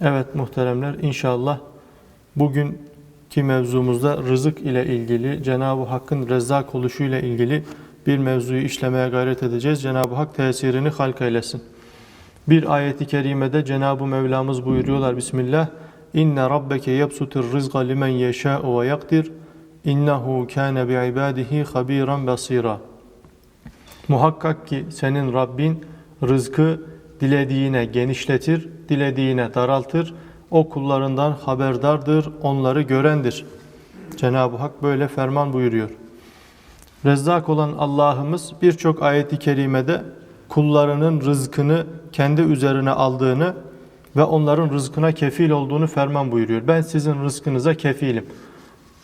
Evet muhteremler inşallah bugünkü mevzumuzda rızık ile ilgili Cenab-ı Hakk'ın rezzak oluşu ile ilgili bir mevzuyu işlemeye gayret edeceğiz. Cenab-ı Hak tesirini halk eylesin. Bir ayeti kerimede Cenab-ı Mevlamız buyuruyorlar Bismillah İnne rabbeke yebsutur rizqa limen yeşâ'u ve yakdir İnnehu kâne bi'ibâdihi habiran basira Muhakkak ki senin Rabbin rızkı dilediğine genişletir, dilediğine daraltır. O kullarından haberdardır, onları görendir. Cenab-ı Hak böyle ferman buyuruyor. Rezzak olan Allah'ımız birçok ayeti kerimede kullarının rızkını kendi üzerine aldığını ve onların rızkına kefil olduğunu ferman buyuruyor. Ben sizin rızkınıza kefilim.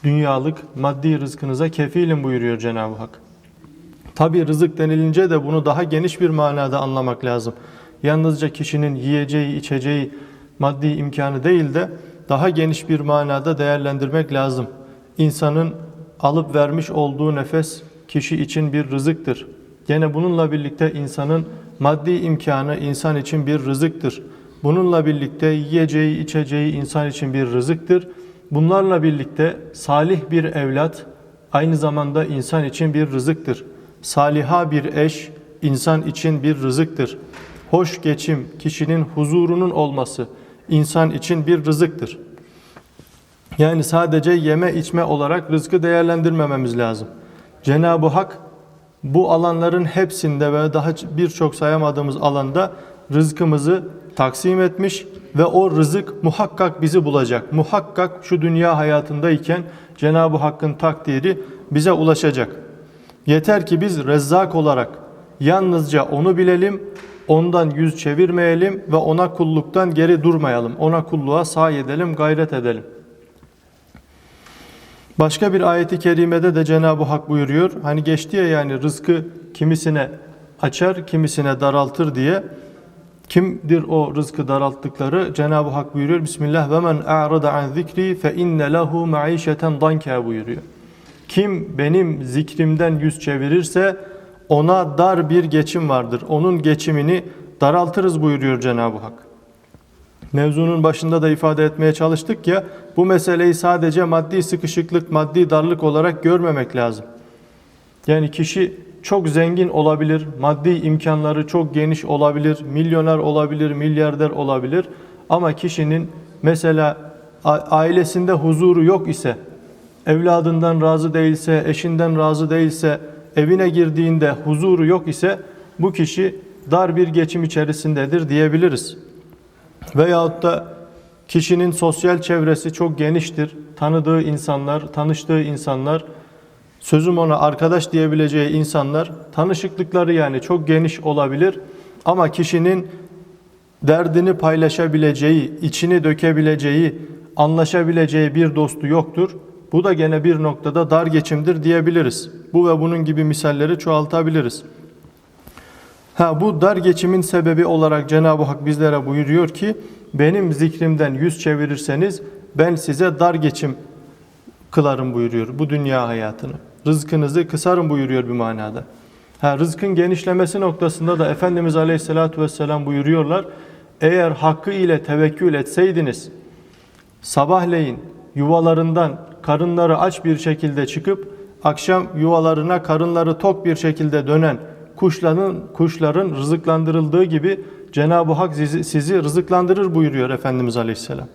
Dünyalık, maddi rızkınıza kefilim buyuruyor Cenab-ı Hak. Tabi rızık denilince de bunu daha geniş bir manada anlamak lazım. Yalnızca kişinin yiyeceği, içeceği, maddi imkanı değil de daha geniş bir manada değerlendirmek lazım. İnsanın alıp vermiş olduğu nefes kişi için bir rızıktır. Gene bununla birlikte insanın maddi imkanı insan için bir rızıktır. Bununla birlikte yiyeceği, içeceği insan için bir rızıktır. Bunlarla birlikte salih bir evlat aynı zamanda insan için bir rızıktır. Saliha bir eş insan için bir rızıktır. Hoş geçim, kişinin huzurunun olması insan için bir rızıktır. Yani sadece yeme içme olarak rızkı değerlendirmememiz lazım. Cenab-ı Hak bu alanların hepsinde ve daha birçok sayamadığımız alanda rızkımızı taksim etmiş ve o rızık muhakkak bizi bulacak. Muhakkak şu dünya hayatındayken Cenab-ı Hakk'ın takdiri bize ulaşacak. Yeter ki biz rezzak olarak yalnızca onu bilelim, ondan yüz çevirmeyelim ve ona kulluktan geri durmayalım. Ona kulluğa sahi edelim, gayret edelim. Başka bir ayeti kerimede de Cenab-ı Hak buyuruyor. Hani geçti ya yani rızkı kimisine açar, kimisine daraltır diye. Kimdir o rızkı daralttıkları? Cenab-ı Hak buyuruyor. Bismillah ve men a'rada an zikri fe inne lehu maişeten danka buyuruyor. Kim benim zikrimden yüz çevirirse ona dar bir geçim vardır. Onun geçimini daraltırız buyuruyor Cenab-ı Hak. Mevzunun başında da ifade etmeye çalıştık ya bu meseleyi sadece maddi sıkışıklık, maddi darlık olarak görmemek lazım. Yani kişi çok zengin olabilir, maddi imkanları çok geniş olabilir, milyoner olabilir, milyarder olabilir ama kişinin mesela ailesinde huzuru yok ise, evladından razı değilse, eşinden razı değilse, evine girdiğinde huzuru yok ise bu kişi dar bir geçim içerisindedir diyebiliriz. Veyahut da kişinin sosyal çevresi çok geniştir. Tanıdığı insanlar, tanıştığı insanlar, sözüm ona arkadaş diyebileceği insanlar, tanışıklıkları yani çok geniş olabilir. Ama kişinin derdini paylaşabileceği, içini dökebileceği, anlaşabileceği bir dostu yoktur. Bu da gene bir noktada dar geçimdir diyebiliriz. Bu ve bunun gibi misalleri çoğaltabiliriz. Ha bu dar geçimin sebebi olarak Cenab-ı Hak bizlere buyuruyor ki benim zikrimden yüz çevirirseniz ben size dar geçim kılarım buyuruyor bu dünya hayatını. Rızkınızı kısarım buyuruyor bir manada. Ha, rızkın genişlemesi noktasında da Efendimiz Aleyhisselatü Vesselam buyuruyorlar. Eğer hakkı ile tevekkül etseydiniz sabahleyin yuvalarından karınları aç bir şekilde çıkıp akşam yuvalarına karınları tok bir şekilde dönen kuşların kuşların rızıklandırıldığı gibi Cenab-ı Hak sizi, sizi rızıklandırır buyuruyor Efendimiz Aleyhisselam.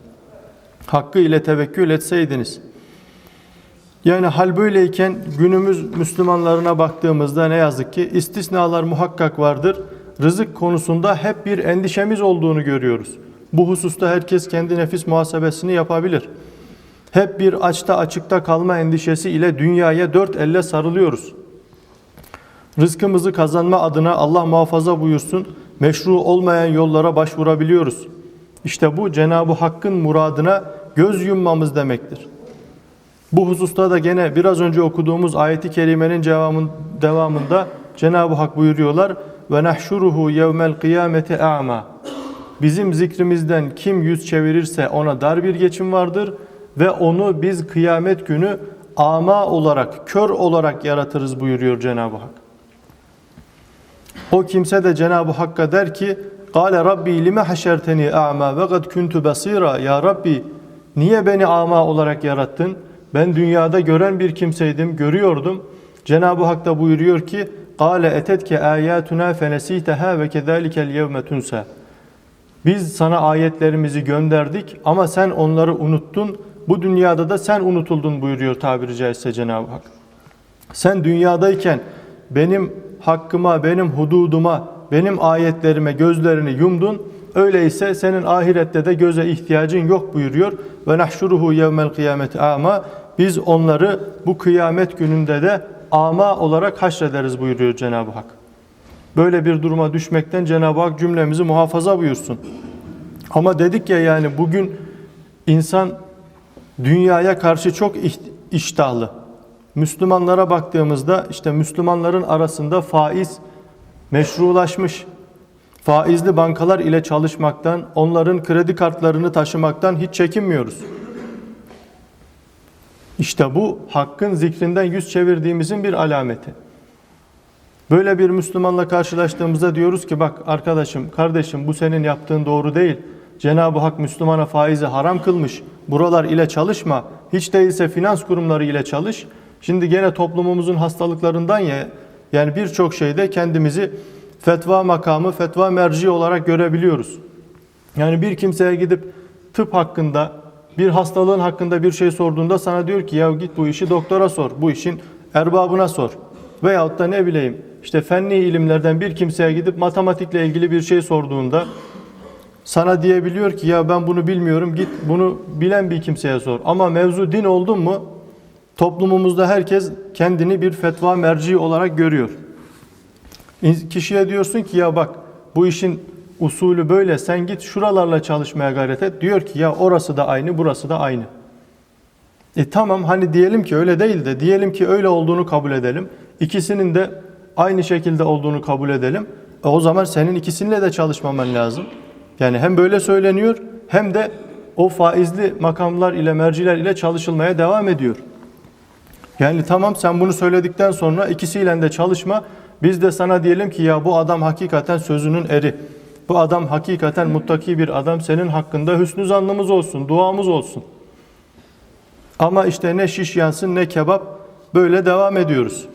Hakkı ile tevekkül etseydiniz. Yani hal böyleyken günümüz Müslümanlarına baktığımızda ne yazık ki istisnalar muhakkak vardır. Rızık konusunda hep bir endişemiz olduğunu görüyoruz. Bu hususta herkes kendi nefis muhasebesini yapabilir. Hep bir açta açıkta kalma endişesi ile dünyaya dört elle sarılıyoruz. Rızkımızı kazanma adına Allah muhafaza buyursun meşru olmayan yollara başvurabiliyoruz. İşte bu Cenab-ı Hakk'ın muradına göz yummamız demektir. Bu hususta da gene biraz önce okuduğumuz ayeti kerimenin devamında Cenab-ı Hak buyuruyorlar ve nahşuruhu yevmel kıyameti a'ma. Bizim zikrimizden kim yüz çevirirse ona dar bir geçim vardır ve onu biz kıyamet günü ama olarak, kör olarak yaratırız buyuruyor Cenab-ı Hak. O kimse de Cenab-ı Hakk'a der ki Kale Rabbi lime haşerteni a'ma ve kad kuntu basira. Ya Rabbi niye beni ama olarak yarattın? Ben dünyada gören bir kimseydim, görüyordum. Cenab-ı Hak da buyuruyor ki Kale etetke ayatuna fenesiteha ve kezalikel yevme tunsa. Biz sana ayetlerimizi gönderdik ama sen onları unuttun. Bu dünyada da sen unutuldun buyuruyor tabiri caizse Cenab-ı Hak. Sen dünyadayken benim hakkıma, benim hududuma, benim ayetlerime gözlerini yumdun. Öyleyse senin ahirette de göze ihtiyacın yok buyuruyor. Ve nahşuruhu yevmel kıyameti ama biz onları bu kıyamet gününde de ama olarak haşrederiz buyuruyor Cenab-ı Hak. Böyle bir duruma düşmekten Cenab-ı Hak cümlemizi muhafaza buyursun. Ama dedik ya yani bugün insan dünyaya karşı çok iştahlı. Müslümanlara baktığımızda işte Müslümanların arasında faiz meşrulaşmış. Faizli bankalar ile çalışmaktan, onların kredi kartlarını taşımaktan hiç çekinmiyoruz. İşte bu hakkın zikrinden yüz çevirdiğimizin bir alameti. Böyle bir Müslümanla karşılaştığımızda diyoruz ki bak arkadaşım, kardeşim bu senin yaptığın doğru değil. Cenab-ı Hak Müslümana faizi haram kılmış. Buralar ile çalışma. Hiç değilse finans kurumları ile çalış. Şimdi gene toplumumuzun hastalıklarından ya yani birçok şeyde kendimizi fetva makamı, fetva merci olarak görebiliyoruz. Yani bir kimseye gidip tıp hakkında, bir hastalığın hakkında bir şey sorduğunda sana diyor ki ya git bu işi doktora sor, bu işin erbabına sor. Veyahut da ne bileyim işte fenli ilimlerden bir kimseye gidip matematikle ilgili bir şey sorduğunda sana diyebiliyor ki ya ben bunu bilmiyorum git bunu bilen bir kimseye sor. Ama mevzu din oldu mu toplumumuzda herkes kendini bir fetva merci olarak görüyor. Kişiye diyorsun ki ya bak bu işin usulü böyle sen git şuralarla çalışmaya gayret et. Diyor ki ya orası da aynı burası da aynı. E tamam hani diyelim ki öyle değil de diyelim ki öyle olduğunu kabul edelim. İkisinin de aynı şekilde olduğunu kabul edelim. E o zaman senin ikisininle de çalışmaman lazım. Yani hem böyle söyleniyor hem de o faizli makamlar ile merciler ile çalışılmaya devam ediyor. Yani tamam sen bunu söyledikten sonra ikisiyle de çalışma. Biz de sana diyelim ki ya bu adam hakikaten sözünün eri. Bu adam hakikaten muttaki bir adam. Senin hakkında hüsnü zannımız olsun, duamız olsun. Ama işte ne şiş yansın ne kebap böyle devam ediyoruz.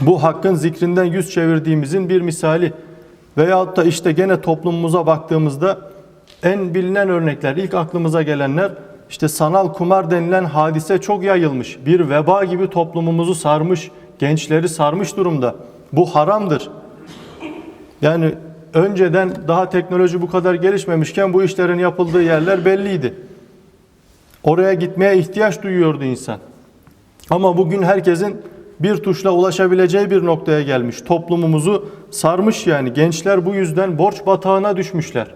Bu hakkın zikrinden yüz çevirdiğimizin bir misali. Veyahut da işte gene toplumumuza baktığımızda en bilinen örnekler, ilk aklımıza gelenler işte sanal kumar denilen hadise çok yayılmış. Bir veba gibi toplumumuzu sarmış, gençleri sarmış durumda. Bu haramdır. Yani önceden daha teknoloji bu kadar gelişmemişken bu işlerin yapıldığı yerler belliydi. Oraya gitmeye ihtiyaç duyuyordu insan. Ama bugün herkesin bir tuşla ulaşabileceği bir noktaya gelmiş. Toplumumuzu sarmış yani. Gençler bu yüzden borç batağına düşmüşler.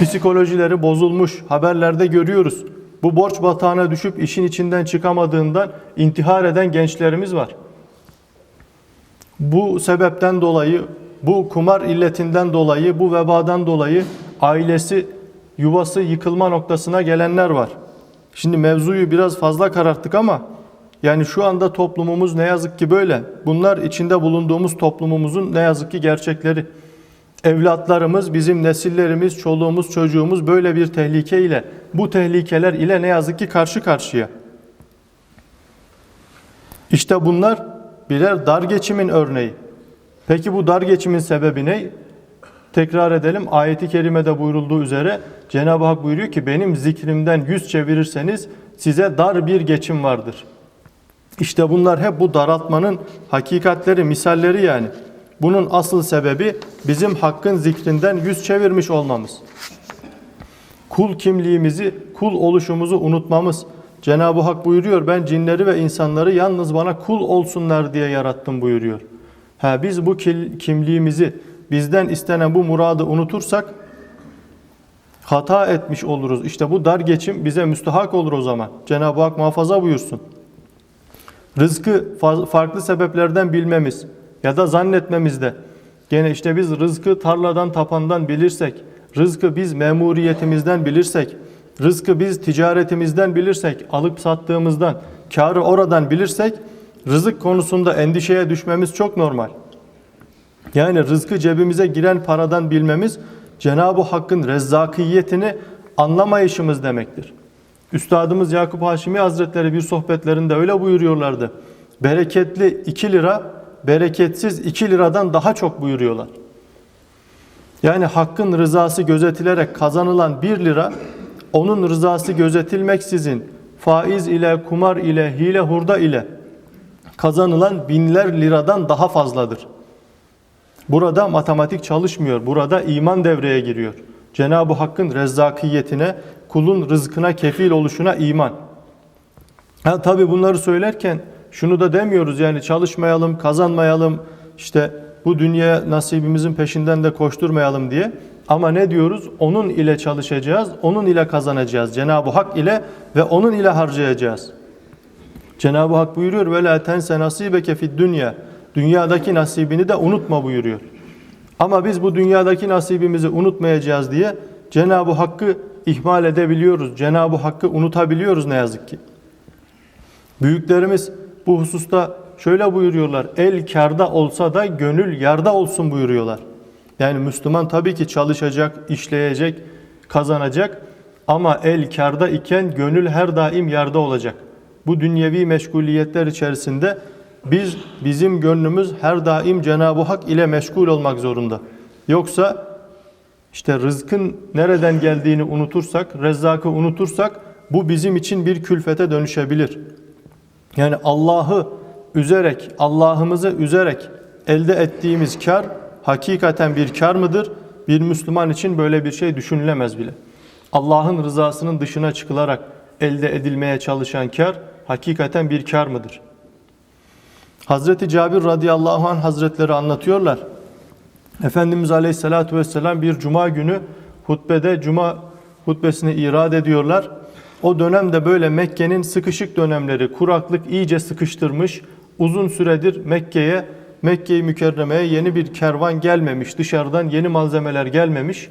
Psikolojileri bozulmuş. Haberlerde görüyoruz. Bu borç batağına düşüp işin içinden çıkamadığından intihar eden gençlerimiz var. Bu sebepten dolayı, bu kumar illetinden dolayı, bu vebadan dolayı ailesi, yuvası yıkılma noktasına gelenler var. Şimdi mevzuyu biraz fazla kararttık ama yani şu anda toplumumuz ne yazık ki böyle. Bunlar içinde bulunduğumuz toplumumuzun ne yazık ki gerçekleri. Evlatlarımız, bizim nesillerimiz, çoluğumuz, çocuğumuz böyle bir tehlike ile, bu tehlikeler ile ne yazık ki karşı karşıya. İşte bunlar birer dar geçimin örneği. Peki bu dar geçimin sebebi ne? Tekrar edelim. Ayeti kerimede buyurulduğu üzere Cenab-ı Hak buyuruyor ki benim zikrimden yüz çevirirseniz size dar bir geçim vardır. İşte bunlar hep bu daraltmanın hakikatleri, misalleri yani. Bunun asıl sebebi bizim hakkın zikrinden yüz çevirmiş olmamız. Kul kimliğimizi, kul oluşumuzu unutmamız. Cenab-ı Hak buyuruyor ben cinleri ve insanları yalnız bana kul olsunlar diye yarattım buyuruyor. Ha biz bu kimliğimizi, bizden istenen bu muradı unutursak hata etmiş oluruz. İşte bu dar geçim bize müstahak olur o zaman. Cenab-ı Hak muhafaza buyursun. Rızkı farklı sebeplerden bilmemiz ya da zannetmemizde. Gene işte biz rızkı tarladan tapandan bilirsek, rızkı biz memuriyetimizden bilirsek, rızkı biz ticaretimizden bilirsek, alıp sattığımızdan, karı oradan bilirsek, rızık konusunda endişeye düşmemiz çok normal. Yani rızkı cebimize giren paradan bilmemiz Cenab-ı Hakk'ın rezzakiyetini anlamayışımız demektir. Üstadımız Yakup Haşimi Hazretleri bir sohbetlerinde öyle buyuruyorlardı. Bereketli 2 lira, bereketsiz 2 liradan daha çok buyuruyorlar. Yani hakkın rızası gözetilerek kazanılan 1 lira, onun rızası gözetilmeksizin faiz ile, kumar ile, hile hurda ile kazanılan binler liradan daha fazladır. Burada matematik çalışmıyor. Burada iman devreye giriyor. Cenab-ı Hakk'ın rezzakiyetine, kulun rızkına kefil oluşuna iman. Ha, tabii bunları söylerken şunu da demiyoruz yani çalışmayalım, kazanmayalım, işte bu dünya nasibimizin peşinden de koşturmayalım diye. Ama ne diyoruz? Onun ile çalışacağız, onun ile kazanacağız. Cenab-ı Hak ile ve onun ile harcayacağız. Cenab-ı Hak buyuruyor ve la tense nasibeke fid dünya. Dünyadaki nasibini de unutma buyuruyor. Ama biz bu dünyadaki nasibimizi unutmayacağız diye Cenab-ı Hakk'ı ihmal edebiliyoruz. Cenab-ı Hakk'ı unutabiliyoruz ne yazık ki. Büyüklerimiz bu hususta şöyle buyuruyorlar. El karda olsa da gönül yarda olsun buyuruyorlar. Yani Müslüman tabii ki çalışacak, işleyecek, kazanacak ama el karda iken gönül her daim yarda olacak. Bu dünyevi meşguliyetler içerisinde biz bizim gönlümüz her daim Cenab-ı Hak ile meşgul olmak zorunda. Yoksa işte rızkın nereden geldiğini unutursak, rezzakı unutursak bu bizim için bir külfete dönüşebilir. Yani Allah'ı üzerek, Allah'ımızı üzerek elde ettiğimiz kar hakikaten bir kar mıdır? Bir Müslüman için böyle bir şey düşünülemez bile. Allah'ın rızasının dışına çıkılarak elde edilmeye çalışan kar hakikaten bir kar mıdır? Hazreti Cabir radıyallahu anh hazretleri anlatıyorlar. Efendimiz aleyhissalatu vesselam bir cuma günü hutbede cuma hutbesini irad ediyorlar. O dönemde böyle Mekke'nin sıkışık dönemleri, kuraklık iyice sıkıştırmış. Uzun süredir Mekke'ye, Mekke-i Mükerreme'ye yeni bir kervan gelmemiş. Dışarıdan yeni malzemeler gelmemiş.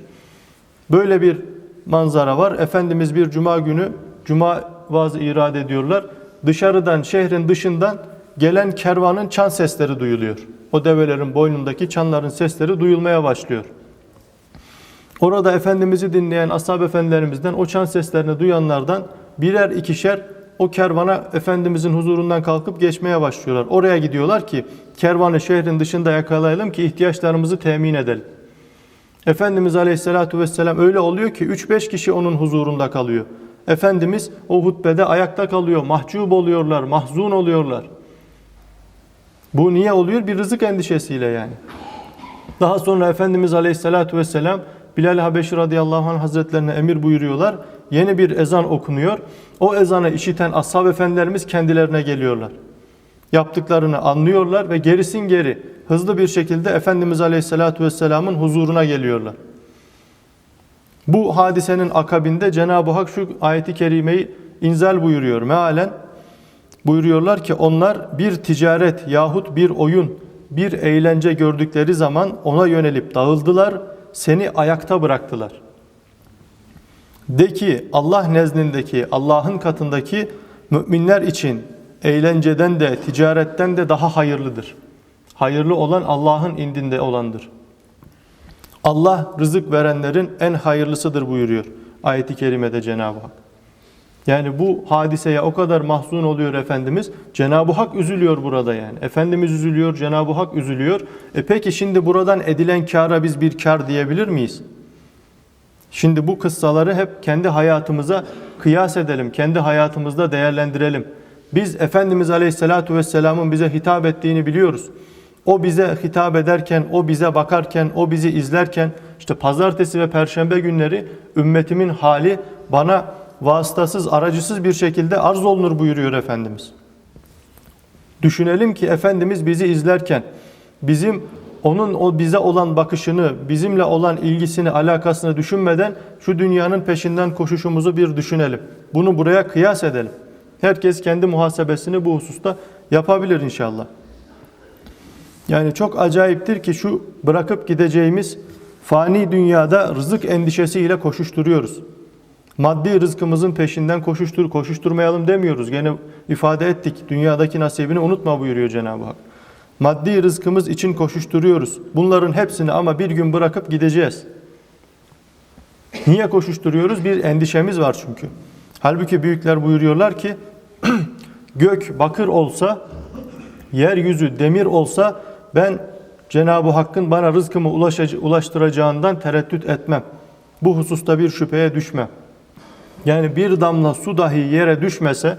Böyle bir manzara var. Efendimiz bir cuma günü cuma vaazı irad ediyorlar. Dışarıdan, şehrin dışından gelen kervanın çan sesleri duyuluyor. O develerin boynundaki çanların sesleri duyulmaya başlıyor. Orada Efendimiz'i dinleyen ashab efendilerimizden o çan seslerini duyanlardan birer ikişer o kervana Efendimizin huzurundan kalkıp geçmeye başlıyorlar. Oraya gidiyorlar ki kervanı şehrin dışında yakalayalım ki ihtiyaçlarımızı temin edelim. Efendimiz Aleyhisselatü Vesselam öyle oluyor ki 3-5 kişi onun huzurunda kalıyor. Efendimiz o hutbede ayakta kalıyor, mahcup oluyorlar, mahzun oluyorlar. Bu niye oluyor? Bir rızık endişesiyle yani. Daha sonra Efendimiz Aleyhisselatü Vesselam Bilal Habeşi radıyallahu anh hazretlerine emir buyuruyorlar. Yeni bir ezan okunuyor. O ezanı işiten ashab efendilerimiz kendilerine geliyorlar. Yaptıklarını anlıyorlar ve gerisin geri hızlı bir şekilde Efendimiz Aleyhisselatü Vesselam'ın huzuruna geliyorlar. Bu hadisenin akabinde Cenab-ı Hak şu ayeti kerimeyi inzal buyuruyor. Mealen buyuruyorlar ki onlar bir ticaret yahut bir oyun, bir eğlence gördükleri zaman ona yönelip dağıldılar, seni ayakta bıraktılar. De ki Allah nezdindeki, Allah'ın katındaki müminler için eğlenceden de, ticaretten de daha hayırlıdır. Hayırlı olan Allah'ın indinde olandır. Allah rızık verenlerin en hayırlısıdır buyuruyor ayeti kerimede Cenab-ı Hak. Yani bu hadiseye o kadar mahzun oluyor Efendimiz. Cenab-ı Hak üzülüyor burada yani. Efendimiz üzülüyor, Cenab-ı Hak üzülüyor. E peki şimdi buradan edilen kâra biz bir kar diyebilir miyiz? Şimdi bu kıssaları hep kendi hayatımıza kıyas edelim, kendi hayatımızda değerlendirelim. Biz Efendimiz Aleyhisselatü Vesselam'ın bize hitap ettiğini biliyoruz. O bize hitap ederken, o bize bakarken, o bizi izlerken işte pazartesi ve perşembe günleri ümmetimin hali bana vasıtasız, aracısız bir şekilde arz olunur buyuruyor Efendimiz. Düşünelim ki Efendimiz bizi izlerken bizim onun o bize olan bakışını, bizimle olan ilgisini, alakasını düşünmeden şu dünyanın peşinden koşuşumuzu bir düşünelim. Bunu buraya kıyas edelim. Herkes kendi muhasebesini bu hususta yapabilir inşallah. Yani çok acayiptir ki şu bırakıp gideceğimiz fani dünyada rızık endişesiyle koşuşturuyoruz. Maddi rızkımızın peşinden koşuştur, koşuşturmayalım demiyoruz. Gene ifade ettik. Dünyadaki nasibini unutma buyuruyor Cenab-ı Hak. Maddi rızkımız için koşuşturuyoruz. Bunların hepsini ama bir gün bırakıp gideceğiz. Niye koşuşturuyoruz? Bir endişemiz var çünkü. Halbuki büyükler buyuruyorlar ki gök bakır olsa, yeryüzü demir olsa ben Cenab-ı Hakk'ın bana rızkımı ulaşac- ulaştıracağından tereddüt etmem. Bu hususta bir şüpheye düşmem. Yani bir damla su dahi yere düşmese,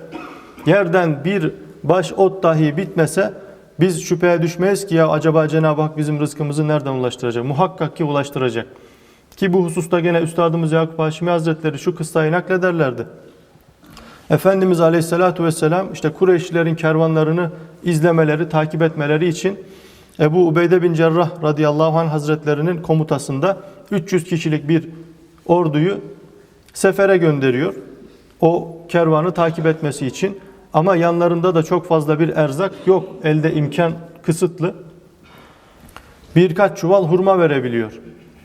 yerden bir baş ot dahi bitmese biz şüpheye düşmeyiz ki ya acaba Cenab-ı Hak bizim rızkımızı nereden ulaştıracak? Muhakkak ki ulaştıracak. Ki bu hususta gene Üstadımız Yakup Haşimi Hazretleri şu kıssayı naklederlerdi. Efendimiz Aleyhisselatü Vesselam işte Kureyşlilerin kervanlarını izlemeleri, takip etmeleri için Ebu Ubeyde bin Cerrah radıyallahu anh hazretlerinin komutasında 300 kişilik bir orduyu sefere gönderiyor. O kervanı takip etmesi için. Ama yanlarında da çok fazla bir erzak yok. Elde imkan kısıtlı. Birkaç çuval hurma verebiliyor.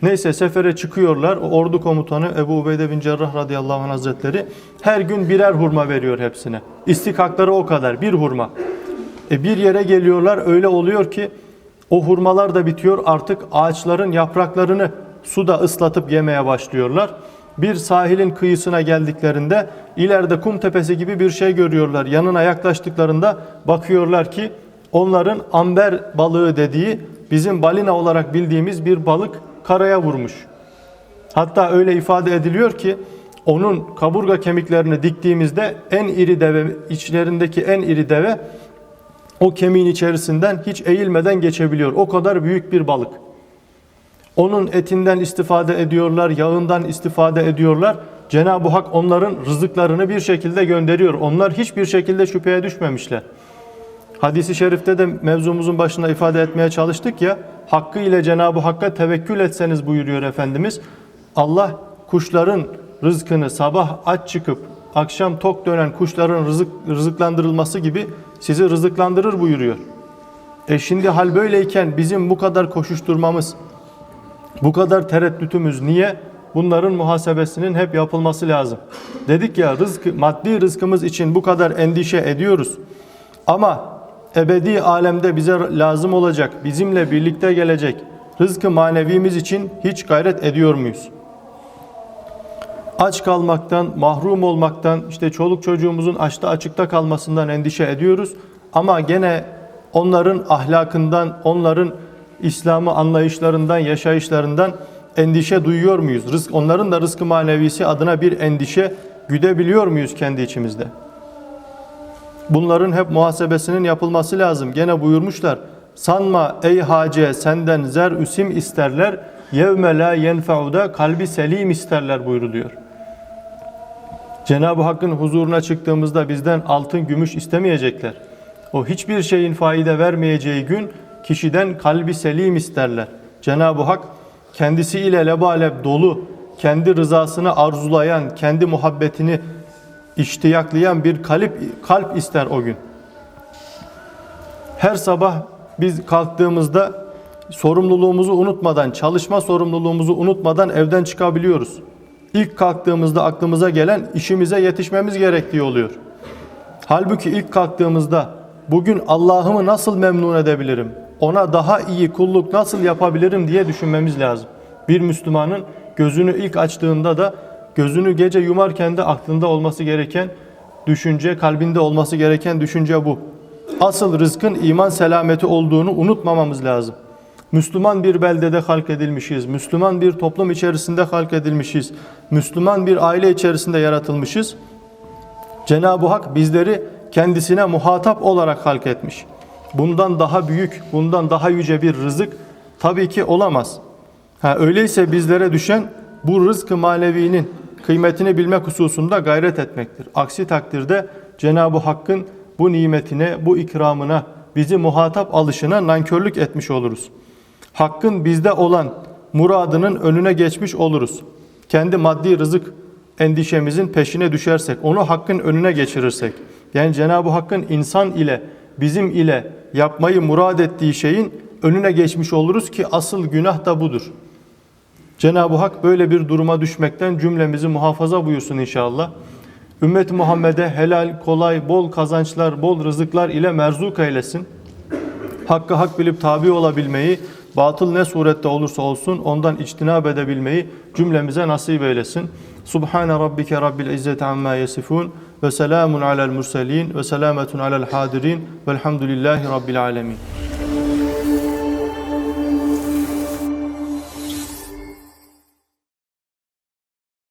Neyse sefere çıkıyorlar. O ordu komutanı Ebu Ubeyde bin Cerrah radıyallahu anh hazretleri her gün birer hurma veriyor hepsine. İstikakları o kadar. Bir hurma. E bir yere geliyorlar öyle oluyor ki o hurmalar da bitiyor artık ağaçların yapraklarını suda ıslatıp yemeye başlıyorlar. Bir sahilin kıyısına geldiklerinde ileride kum tepesi gibi bir şey görüyorlar. Yanına yaklaştıklarında bakıyorlar ki onların amber balığı dediği bizim balina olarak bildiğimiz bir balık karaya vurmuş. Hatta öyle ifade ediliyor ki onun kaburga kemiklerini diktiğimizde en iri deve içlerindeki en iri deve o kemiğin içerisinden hiç eğilmeden geçebiliyor. O kadar büyük bir balık. Onun etinden istifade ediyorlar, yağından istifade ediyorlar. Cenab-ı Hak onların rızıklarını bir şekilde gönderiyor. Onlar hiçbir şekilde şüpheye düşmemişler. Hadisi şerifte de mevzumuzun başında ifade etmeye çalıştık ya, hakkı ile Cenab-ı Hakk'a tevekkül etseniz buyuruyor Efendimiz. Allah kuşların rızkını sabah aç çıkıp akşam tok dönen kuşların rızık, rızıklandırılması gibi sizi rızıklandırır buyuruyor. E şimdi hal böyleyken bizim bu kadar koşuşturmamız, bu kadar tereddütümüz niye? Bunların muhasebesinin hep yapılması lazım. Dedik ya rızk, maddi rızkımız için bu kadar endişe ediyoruz. Ama ebedi alemde bize lazım olacak, bizimle birlikte gelecek rızkı manevimiz için hiç gayret ediyor muyuz? Aç kalmaktan, mahrum olmaktan, işte çoluk çocuğumuzun açta açıkta kalmasından endişe ediyoruz. Ama gene onların ahlakından, onların İslam'ı anlayışlarından, yaşayışlarından endişe duyuyor muyuz? Rızk, onların da rızkı manevisi adına bir endişe güdebiliyor muyuz kendi içimizde? Bunların hep muhasebesinin yapılması lazım. Gene buyurmuşlar. Sanma ey hace senden zer üsim isterler. Yevme la yenfe'uda kalbi selim isterler buyuruluyor. Cenab-ı Hakk'ın huzuruna çıktığımızda bizden altın, gümüş istemeyecekler. O hiçbir şeyin faide vermeyeceği gün kişiden kalbi selim isterler. Cenab-ı Hak kendisiyle lebalep dolu, kendi rızasını arzulayan, kendi muhabbetini iştiyaklayan bir kalp, kalp ister o gün. Her sabah biz kalktığımızda sorumluluğumuzu unutmadan, çalışma sorumluluğumuzu unutmadan evden çıkabiliyoruz. İlk kalktığımızda aklımıza gelen işimize yetişmemiz gerektiği oluyor. Halbuki ilk kalktığımızda bugün Allah'ımı nasıl memnun edebilirim? Ona daha iyi kulluk nasıl yapabilirim diye düşünmemiz lazım. Bir Müslümanın gözünü ilk açtığında da gözünü gece yumarken de aklında olması gereken düşünce, kalbinde olması gereken düşünce bu. Asıl rızkın iman selameti olduğunu unutmamamız lazım. Müslüman bir beldede halk edilmişiz. Müslüman bir toplum içerisinde halk edilmişiz. Müslüman bir aile içerisinde yaratılmışız. Cenab-ı Hak bizleri kendisine muhatap olarak halk etmiş. Bundan daha büyük, bundan daha yüce bir rızık tabii ki olamaz. Ha, öyleyse bizlere düşen bu rızkı manevinin kıymetini bilmek hususunda gayret etmektir. Aksi takdirde Cenab-ı Hakk'ın bu nimetine, bu ikramına, bizi muhatap alışına nankörlük etmiş oluruz. Hakkın bizde olan muradının önüne geçmiş oluruz. Kendi maddi rızık endişemizin peşine düşersek, onu hakkın önüne geçirirsek, yani Cenab-ı Hakk'ın insan ile, bizim ile yapmayı murad ettiği şeyin önüne geçmiş oluruz ki asıl günah da budur. Cenab-ı Hak böyle bir duruma düşmekten cümlemizi muhafaza buyursun inşallah. Ümmet Muhammed'e helal, kolay, bol kazançlar, bol rızıklar ile merzuk eylesin. Hakkı hak bilip tabi olabilmeyi, batıl ne surette olursa olsun ondan içtinab edebilmeyi cümlemize nasip eylesin. Subhane rabbike rabbil izzeti amma yasifun ve selamun alel murselin ve selametun alel hadirin velhamdülillahi rabbil alemin.